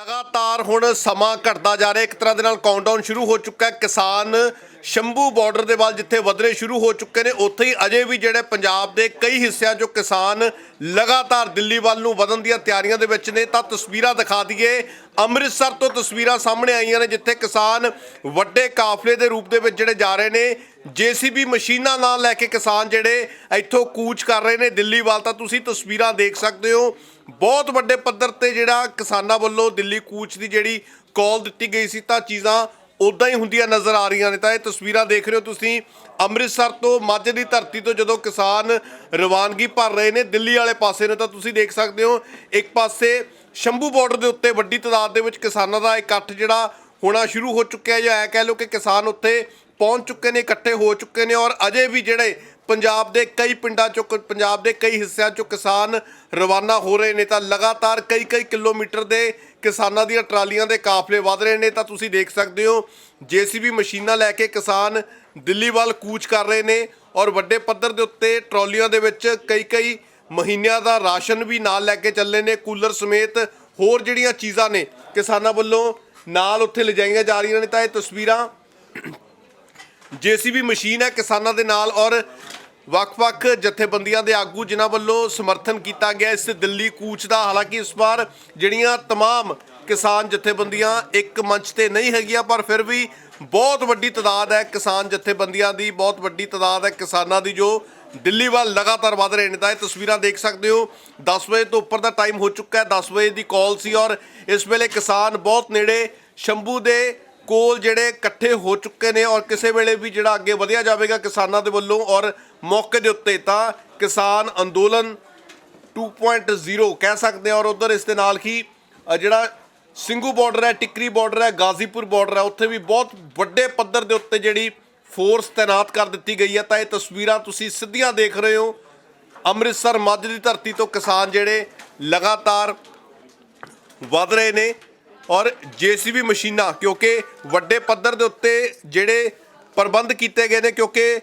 ਲਗਾਤਾਰ ਹੁਣ ਸਮਾਂ ਘਟਦਾ ਜਾ ਰਿਹਾ। ਇੱਕ ਤਰ੍ਹਾਂ ਦੇ ਨਾਲ ਕਾਊਂਟਡਾਊਨ ਸ਼ੁਰੂ ਹੋ ਚੁੱਕਾ ਹੈ। ਕਿਸਾਨ ਸ਼ੰਭੂ ਬਾਰਡਰ ਦੇ ਵੱਲ ਜਿੱਥੇ ਵਧਰੇ ਸ਼ੁਰੂ ਹੋ ਚੁੱਕੇ ਨੇ, ਉੱਥੇ ਹੀ ਅਜੇ ਵੀ ਜਿਹੜੇ ਪੰਜਾਬ ਦੇ ਕਈ ਹਿੱਸਿਆਂ 'ਚੋਂ ਕਿਸਾਨ ਲਗਾਤਾਰ ਦਿੱਲੀ ਵੱਲ ਨੂੰ ਵਧਣ ਦੀਆਂ ਤਿਆਰੀਆਂ ਦੇ ਵਿੱਚ ਨੇ। ਤਾਂ ਤਸਵੀਰਾਂ ਦਿਖਾ ਦਈਏ, ਅੰਮ੍ਰਿਤਸਰ ਤੋਂ ਤਸਵੀਰਾਂ ਸਾਹਮਣੇ ਆਈਆਂ ਨੇ, ਜਿੱਥੇ ਕਿਸਾਨ ਵੱਡੇ ਕਾਫਲੇ ਦੇ ਰੂਪ ਦੇ ਵਿੱਚ ਜਿਹੜੇ ਜਾ ਰਹੇ ਨੇ। ਜੀਸੀਬੀ ਮਸ਼ੀਨਾਂ ਨਾਲ ਲੈ ਕੇ ਕਿਸਾਨ ਜਿਹੜੇ ਇੱਥੋਂ ਕੂਚ ਕਰ ਰਹੇ ਨੇ ਦਿੱਲੀ ਵੱਲ। ਤਾਂ ਤੁਸੀਂ ਤਸਵੀਰਾਂ ਦੇਖ ਸਕਦੇ ਹੋ ਬਹੁਤ ਵੱਡੇ ਪੱਧਰ ਤੇ ਜਿਹੜਾ ਕਿਸਾਨਾਂ ਵੱਲੋਂ ਦਿੱਲੀ ਕੂਚ ਦੀ ਜਿਹੜੀ ਕਾਲ ਦਿੱਤੀ ਗਈ ਸੀ, ਤਾਂ ਚੀਜ਼ਾਂ ਉਦਾਂ ਹੀ ਹੁੰਦੀਆਂ ਨਜ਼ਰ ਆ ਰਹੀਆਂ ਨੇ। ਤਾਂ ਇਹ ਤਸਵੀਰਾਂ ਦੇਖ ਰਹੇ ਹੋ ਤੁਸੀਂ, ਅੰਮ੍ਰਿਤਸਰ ਤੋਂ ਮਾਝੇ ਦੀ ਧਰਤੀ ਤੋਂ ਜਦੋਂ ਕਿਸਾਨ ਰਵਾਨਗੀ ਭਰ ਰਹੇ ਨੇ ਦਿੱਲੀ ਵਾਲੇ ਪਾਸੇ ਨੂੰ, ਤਾਂ ਤੁਸੀਂ ਦੇਖ ਸਕਦੇ ਹੋ, ਇੱਕ ਪਾਸੇ ਸ਼ੰਭੂ ਬਾਰਡਰ ਦੇ ਉੱਤੇ ਵੱਡੀ ਤਾਦਾਦ ਦੇ ਵਿੱਚ ਕਿਸਾਨਾਂ ਦਾ ਇਕੱਠ ਜਿਹੜਾ ਹੋਣਾ ਸ਼ੁਰੂ ਹੋ ਚੁੱਕਿਆ ਜਾਂ ਐ ਕਹਿ ਲਓ ਕਿ ਕਿਸਾਨ ਉੱਥੇ ਪਹੁੰਚ ਚੁੱਕੇ ਨੇ, ਇਕੱਠੇ ਹੋ ਚੁੱਕੇ ਨੇ, ਔਰ ਅਜੇ ਵੀ ਜਿਹੜੇ ਪੰਜਾਬ ਦੇ ਕਈ ਪਿੰਡਾਂ ਚੋਂ ਕ- ਪੰਜਾਬ ਦੇ ਕਈ ਹਿੱਸਿਆਂ ਚੋਂ ਕਿਸਾਨ ਰਵਾਨਾ ਹੋ ਰਹੇ ਨੇ ਤਾਂ ਲਗਾਤਾਰ ਕਈ ਕਈ ਕਿਲੋਮੀਟਰ ਦੇ ਕਿਸਾਨਾਂ ਦੀਆਂ ਟਰਾਲੀਆਂ ਦੇ ਕਾਫਲੇ ਵਧ ਰਹੇ ਨੇ ਤਾਂ ਤੁਸੀਂ ਦੇਖ ਸਕਦੇ ਹੋ, ਜੀਸੀਬੀ ਮਸ਼ੀਨਾਂ ਲੈ ਕੇ ਕਿਸਾਨ ਦਿੱਲੀ ਵੱਲ ਕੂਚ ਕਰ ਰਹੇ ਨੇ ਔਰ ਵੱਡੇ ਪੱਧਰ ਦੇ ਉੱਤੇ ਟਰਾਲੀਆਂ ਦੇ ਵਿੱਚ ਕਈ ਕਈ ਮਹੀਨਿਆਂ ਦਾ ਰਾਸ਼ਨ ਵੀ ਨਾਲ ਲੈ ਕੇ ਚੱਲੇ ਨੇ, ਕੂਲਰ ਸਮੇਤ ਹੋਰ ਜਿਹੜੀਆਂ ਚੀਜ਼ਾਂ ਨੇ ਕਿਸਾਨਾਂ ਵੱਲੋਂ ਨਾਲ ਉੱਥੇ ਲਿਜਾਈਆਂ ਜਾ ਰਹੀਆਂ ਨੇ ਤਾਂ ਇਹ ਤਸਵੀਰਾਂ ਜੀਸੀਬੀ ਮਸ਼ੀਨ ਹੈ ਕਿਸਾਨਾਂ ਦੇ ਨਾਲ ਔਰ ਵੱਖ-ਵੱਖ ਜਥੇਬੰਦੀਆਂ ਦੇ ਆਗੂ ਜਿਨ੍ਹਾਂ ਵੱਲੋਂ ਸਮਰਥਨ ਕੀਤਾ ਗਿਆ ਇਸ ਦਿੱਲੀ ਕੂਚ ਦਾ ਹਾਲਾਂਕਿ ਇਸ ਵਾਰ ਜਿਹੜੀਆਂ तमाम ਕਿਸਾਨ ਜਥੇਬੰਦੀਆਂ ਇੱਕ ਮੰਚ ਤੇ ਨਹੀਂ ਹੈਗੀਆਂ ਪਰ ਫਿਰ ਵੀ ਬਹੁਤ ਵੱਡੀ ਤਾਦਾਦ ਹੈ ਕਿਸਾਨ ਜਥੇਬੰਦੀਆਂ ਦੀ ਬਹੁਤ ਵੱਡੀ ਤਾਦਾਦ ਹੈ ਕਿਸਾਨਾਂ ਦੀ ਜੋ ਦਿੱਲੀ ਵੱਲ ਲਗਾਤਾਰ ਵਧ ਰਹੇ ਨੇ ਤਾਂ ਇਹ ਤਸਵੀਰਾਂ ਦੇਖ ਸਕਦੇ ਹੋ 10 ਵਜੇ ਤੋਂ ਉੱਪਰ ਦਾ ਟਾਈਮ ਹੋ ਚੁੱਕਾ ਹੈ 10 ਵਜੇ ਦੀ ਕਾਲ ਸੀ ਔਰ ਇਸ ਵੇਲੇ ਕਿਸਾਨ ਬਹੁਤ ਨੇੜੇ ਸ਼ੰਭੂ ਦੇ ਕੋਲ ਜਿਹੜੇ ਇਕੱਠੇ ਹੋ ਚੁੱਕੇ ਨੇ ਔਰ ਕਿਸੇ ਵੇਲੇ ਵੀ ਜਿਹੜਾ ਅੱਗੇ ਵਧਿਆ ਜਾਵੇਗਾ ਕਿਸਾਨਾਂ ਦੇ ਵੱਲੋਂ ਔਰ ਮੌਕੇ ਦੇ ਉੱਤੇ ਤਾਂ ਕਿਸਾਨ ਅੰਦੋਲਨ 2.0 ਕਹਿ ਸਕਦੇ ਹਾਂ ਔਰ ਉਧਰ ਇਸ ਦੇ ਨਾਲ ਹੀ ਜਿਹੜਾ ਸਿੰਘੂ ਬਾਰਡਰ ਹੈ, ਟਿੱਕਰੀ ਬਾਰਡਰ ਹੈ, ਗਾਜ਼ੀਪੁਰ ਬਾਰਡਰ ਹੈ, ਉੱਥੇ ਵੀ ਬਹੁਤ ਵੱਡੇ ਪੱਧਰ ਦੇ ਉੱਤੇ ਜਿਹੜੀ ਫੋਰਸ ਤਾਇਨਾਤ ਕਰ ਦਿੱਤੀ ਗਈ ਹੈ। ਤਾਂ ਇਹ ਤਸਵੀਰਾਂ ਤੁਸੀਂ ਸਿੱਧੀਆਂ ਦੇਖ ਰਹੇ ਹੋ। ਅੰਮ੍ਰਿਤਸਰ ਮੱਧ ਦੀ ਧਰਤੀ ਤੋਂ ਕਿਸਾਨ ਜਿਹੜੇ ਲਗਾਤਾਰ ਵਧ ਰਹੇ ਨੇ ਔਰ ਜੀਸੀਬੀ ਮਸ਼ੀਨਾਂ, ਕਿਉਂਕਿ ਵੱਡੇ ਪੱਧਰ ਦੇ ਉੱਤੇ ਜਿਹੜੇ ਪ੍ਰਬੰਧ ਕੀਤੇ ਗਏ ਨੇ, ਕਿਉਂਕਿ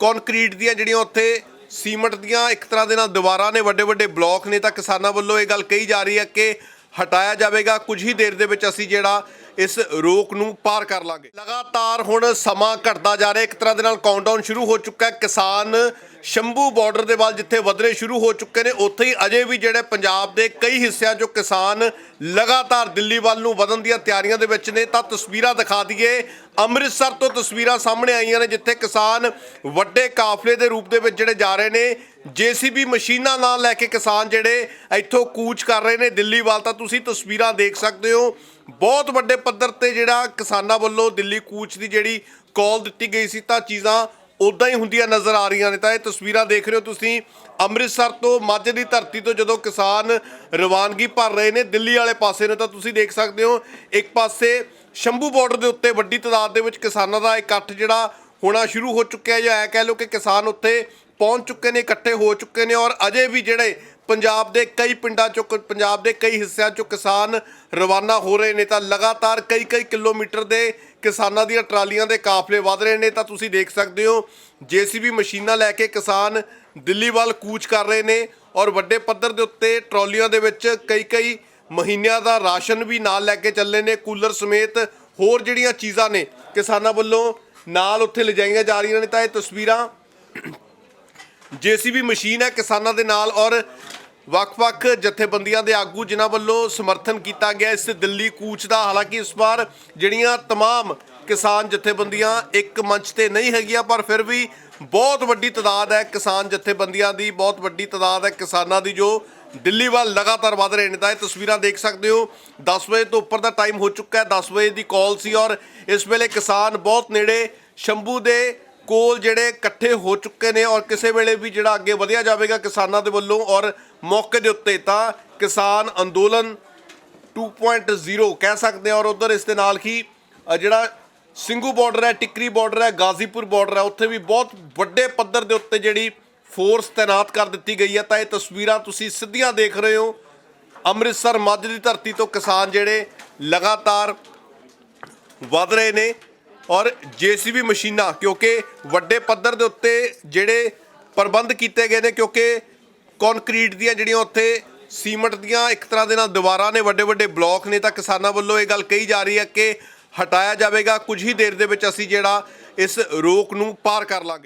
ਕੰਕਰੀਟ ਦੀਆਂ ਜਿਹੜੀਆਂ ਉੱਥੇ ਸੀਮੈਂਟ ਦੀਆਂ ਇੱਕ ਤਰ੍ਹਾਂ ਦੇ ਨਾਲ ਦੀਵਾਰਾਂ ਨੇ, ਵੱਡੇ ਵੱਡੇ ਬਲਾਕ ਨੇ, ਤਾਂ ਕਿਸਾਨਾਂ ਵੱਲੋਂ ਇਹ ਗੱਲ ਕਹੀ ਜਾ ਰਹੀ ਹੈ ਕਿ ਹਟਾਇਆ ਜਾਵੇਗਾ। ਕੁਝ ਹੀ ਦੇਰ ਦੇ ਵਿੱਚ ਅਸੀਂ ਜਿਹੜਾ ਇਸ ਰੋਕ ਨੂੰ ਪਾਰ ਕਰ ਲਾਂਗੇ। ਲਗਾਤਾਰ ਹੁਣ ਸਮਾਂ ਘਟਦਾ ਜਾ ਰਿਹਾ, ਇੱਕ ਤਰ੍ਹਾਂ ਦੇ ਨਾਲ ਕਾਊਂਟਡਾਊਨ ਸ਼ੁਰੂ ਹੋ ਚੁੱਕਾ ਹੈ। ਕਿਸਾਨ ਸ਼ੰਭੂ ਬਾਰਡਰ ਦੇ ਵੱਲ ਜਿੱਥੇ ਵਧਰੇ ਸ਼ੁਰੂ ਹੋ ਚੁੱਕੇ ਨੇ, ਉੱਥੇ ਹੀ ਅਜੇ ਵੀ ਜਿਹੜੇ ਪੰਜਾਬ ਦੇ ਕਈ ਹਿੱਸਿਆਂ 'ਚੋਂ ਕਿਸਾਨ ਲਗਾਤਾਰ ਦਿੱਲੀ ਵੱਲ ਨੂੰ ਵਧਣ ਦੀਆਂ ਤਿਆਰੀਆਂ ਦੇ ਵਿੱਚ ਨੇ, ਤਾਂ ਤਸਵੀਰਾਂ ਦਿਖਾ ਦਈਏ। ਅੰਮ੍ਰਿਤਸਰ ਤੋਂ ਤਸਵੀਰਾਂ ਸਾਹਮਣੇ ਆਈਆਂ ਨੇ, ਜਿੱਥੇ ਕਿਸਾਨ ਵੱਡੇ ਕਾਫਲੇ ਦੇ ਰੂਪ ਦੇ ਵਿੱਚ ਜਿਹੜੇ ਜਾ ਰਹੇ ਨੇ, ਜੀਸੀਬੀ ਮਸ਼ੀਨਾਂ ਨਾਲ ਲੈ ਕੇ ਕਿਸਾਨ ਜਿਹੜੇ ਇੱਥੋਂ ਕੂਚ ਕਰ ਰਹੇ ਨੇ ਦਿੱਲੀ ਵੱਲ, ਤਾਂ ਤੁਸੀਂ ਤਸਵੀਰਾਂ ਦੇਖ ਸਕਦੇ ਹੋ। ਬਹੁਤ ਵੱਡੇ ਪੱਧਰ ਤੇ ਜਿਹੜਾ ਕਿਸਾਨਾਂ ਵੱਲੋਂ ਦਿੱਲੀ ਕੂਚ ਦੀ ਜਿਹੜੀ ਕਾਲ ਦਿੱਤੀ ਗਈ ਸੀ, ਤਾਂ ਚੀਜ਼ਾਂ ਉਦਾਂ ਹੀ ਹੁੰਦੀਆਂ ਨਜ਼ਰ ਆ ਰਹੀਆਂ ਨੇ। ਤਾਂ ਇਹ ਤਸਵੀਰਾਂ ਦੇਖ ਰਹੇ ਹੋ ਤੁਸੀਂ। ਅੰਮ੍ਰਿਤਸਰ ਤੋਂ ਮਾਝੇ ਦੀ ਧਰਤੀ ਤੋਂ ਜਦੋਂ ਕਿਸਾਨ ਰਵਾਨਗੀ ਭਰ ਰਹੇ ਨੇ ਦਿੱਲੀ ਵਾਲੇ ਪਾਸੇ ਨੂੰ, ਤਾਂ ਤੁਸੀਂ ਦੇਖ ਸਕਦੇ ਹੋ, ਇੱਕ ਪਾਸੇ ਸ਼ੰਭੂ ਬਾਰਡਰ ਦੇ ਉੱਤੇ ਵੱਡੀ ਤਾਦਾਦ ਦੇ ਵਿੱਚ ਕਿਸਾਨਾਂ ਦਾ ਇਕੱਠ ਜਿਹੜਾ ਹੋਣਾ ਸ਼ੁਰੂ ਹੋ ਚੁੱਕਿਆ ਜਾਂ ਐ ਕਹਿ ਲਓ ਕਿ ਕਿਸਾਨ ਉੱਥੇ ਪਹੁੰਚ ਚੁੱਕੇ ਨੇ, ਇਕੱਠੇ ਹੋ ਚੁੱਕੇ ਨੇ ਔਰ ਅਜੇ ਵੀ ਜਿਹੜੇ ਪੰਜਾਬ ਦੇ ਕਈ ਪਿੰਡਾਂ ਚੋਂ ਕ- ਪੰਜਾਬ ਦੇ ਕਈ ਹਿੱਸਿਆਂ ਚੋਂ ਕਿਸਾਨ ਰਵਾਨਾ ਹੋ ਰਹੇ ਨੇ ਤਾਂ ਲਗਾਤਾਰ ਕਈ ਕਈ ਕਿਲੋਮੀਟਰ ਦੇ ਕਿਸਾਨਾਂ ਦੀਆਂ ਟਰਾਲੀਆਂ ਦੇ ਕਾਫਲੇ ਵਧ ਰਹੇ ਨੇ। ਤਾਂ ਤੁਸੀਂ ਦੇਖ ਸਕਦੇ ਹੋ, ਜੀਸੀਬੀ ਮਸ਼ੀਨਾਂ ਲੈ ਕੇ ਕਿਸਾਨ ਦਿੱਲੀ ਵੱਲ ਕੂਚ ਕਰ ਰਹੇ ਨੇ ਔਰ ਵੱਡੇ ਪੱਧਰ ਦੇ ਉੱਤੇ ਟਰਾਲੀਆਂ ਦੇ ਵਿੱਚ ਕਈ ਕਈ ਮਹੀਨਿਆਂ ਦਾ ਰਾਸ਼ਨ ਵੀ ਨਾਲ ਲੈ ਕੇ ਚੱਲੇ ਨੇ। ਕੂਲਰ ਸਮੇਤ ਹੋਰ ਜਿਹੜੀਆਂ ਚੀਜ਼ਾਂ ਨੇ ਕਿਸਾਨਾਂ ਵੱਲੋਂ ਨਾਲ ਉੱਥੇ ਲਿਜਾਈਆਂ ਜਾ ਰਹੀਆਂ ਨੇ। ਤਾਂ ਇਹ ਤਸਵੀਰਾਂ ਜੀਸੀਬੀ ਮਸ਼ੀਨ ਹੈ ਕਿਸਾਨਾਂ ਦੇ ਨਾਲ ਔਰ ਵੱਖ-ਵੱਖ ਜਥੇਬੰਦੀਆਂ ਦੇ ਆਗੂ ਜਿਨ੍ਹਾਂ ਵੱਲੋਂ ਸਮਰਥਨ ਕੀਤਾ ਗਿਆ ਇਸ ਦਿੱਲੀ ਕੂਚ ਦਾ ਹਾਲਾਂਕਿ ਇਸ ਵਾਰ ਜਿਹੜੀਆਂ तमाम ਕਿਸਾਨ ਜਥੇਬੰਦੀਆਂ ਇੱਕ ਮੰਚ ਤੇ ਨਹੀਂ ਹੈਗੀਆਂ ਪਰ ਫਿਰ ਵੀ ਬਹੁਤ ਵੱਡੀ ਤਾਦਾਦ ਹੈ ਕਿਸਾਨ ਜਥੇਬੰਦੀਆਂ ਦੀ ਬਹੁਤ ਵੱਡੀ ਤਾਦਾਦ ਹੈ ਕਿਸਾਨਾਂ ਦੀ ਜੋ ਦਿੱਲੀ ਵੱਲ ਲਗਾਤਾਰ ਵਧ ਰਹੇ ਨੇ ਤਾਂ ਇਹ ਤਸਵੀਰਾਂ ਦੇਖ ਸਕਦੇ ਹੋ 10 ਵਜੇ ਤੋਂ ਉੱਪਰ ਦਾ ਟਾਈਮ ਹੋ ਚੁੱਕਾ ਹੈ 10 ਵਜੇ ਦੀ ਕਾਲ ਸੀ ਔਰ ਇਸ ਵੇਲੇ ਕਿਸਾਨ ਬਹੁਤ ਨੇੜੇ ਸ਼ੰਭੂ ਦੇ ਕੋਲ ਜਿਹੜੇ ਇਕੱਠੇ ਹੋ ਚੁੱਕੇ ਨੇ ਔਰ ਕਿਸੇ ਵੇਲੇ ਵੀ ਜਿਹੜਾ ਅੱਗੇ ਵਧਿਆ ਜਾਵੇਗਾ ਕਿਸਾਨਾਂ ਦੇ ਵੱਲੋਂ ਔਰ ਮੌਕੇ ਦੇ ਉੱਤੇ ਤਾਂ ਕਿਸਾਨ ਅੰਦੋਲਨ 2.0 ਕਹਿ ਸਕਦੇ ਹਾਂ ਔਰ ਉਧਰ ਇਸ ਦੇ ਨਾਲ ਹੀ ਜਿਹੜਾ ਸਿੰਘੂ ਬਾਰਡਰ ਹੈ, ਟਿੱਕਰੀ ਬਾਰਡਰ ਹੈ, ਗਾਜ਼ੀਪੁਰ ਬਾਰਡਰ ਹੈ, ਉੱਥੇ ਵੀ ਬਹੁਤ ਵੱਡੇ ਪੱਧਰ ਦੇ ਉੱਤੇ ਜਿਹੜੀ ਫੋਰਸ ਤਾਇਨਾਤ ਕਰ ਦਿੱਤੀ ਗਈ ਹੈ। ਤਾਂ ਇਹ ਤਸਵੀਰਾਂ ਤੁਸੀਂ ਸਿੱਧੀਆਂ ਦੇਖ ਰਹੇ ਹੋ। ਅੰਮ੍ਰਿਤਸਰ ਮੱਝ ਦੀ ਧਰਤੀ ਤੋਂ ਕਿਸਾਨ ਜਿਹੜੇ ਲਗਾਤਾਰ ਵਧ ਰਹੇ ਨੇ। ਔਰ ਜੀਸੀਬੀ ਮਸ਼ੀਨਾਂ, ਕਿਉਂਕਿ ਵੱਡੇ ਪੱਧਰ ਦੇ ਉੱਤੇ ਜਿਹੜੇ ਪ੍ਰਬੰਧ ਕੀਤੇ ਗਏ ਨੇ, ਕਿਉਂਕਿ ਕੰਕਰੀਟ ਦੀਆਂ ਜਿਹੜੀਆਂ ਉੱਥੇ ਸੀਮਟ ਦੀਆਂ ਇੱਕ ਤਰ੍ਹਾਂ ਦੇ ਨਾਲ ਦੀਵਾਰਾਂ ਨੇ, ਵੱਡੇ ਵੱਡੇ ਬਲਾਕ ਨੇ, ਤਾਂ ਕਿਸਾਨਾਂ ਵੱਲੋਂ ਇਹ ਗੱਲ ਕਹੀ ਜਾ ਰਹੀ ਹੈ ਕਿ ਹਟਾਇਆ ਜਾਵੇਗਾ। ਕੁਝ ਹੀ ਦੇਰ ਦੇ ਵਿੱਚ ਅਸੀਂ ਜਿਹੜਾ ਇਸ ਰੋਕ ਨੂੰ ਪਾਰ ਕਰ ਲਾਂਗੇ।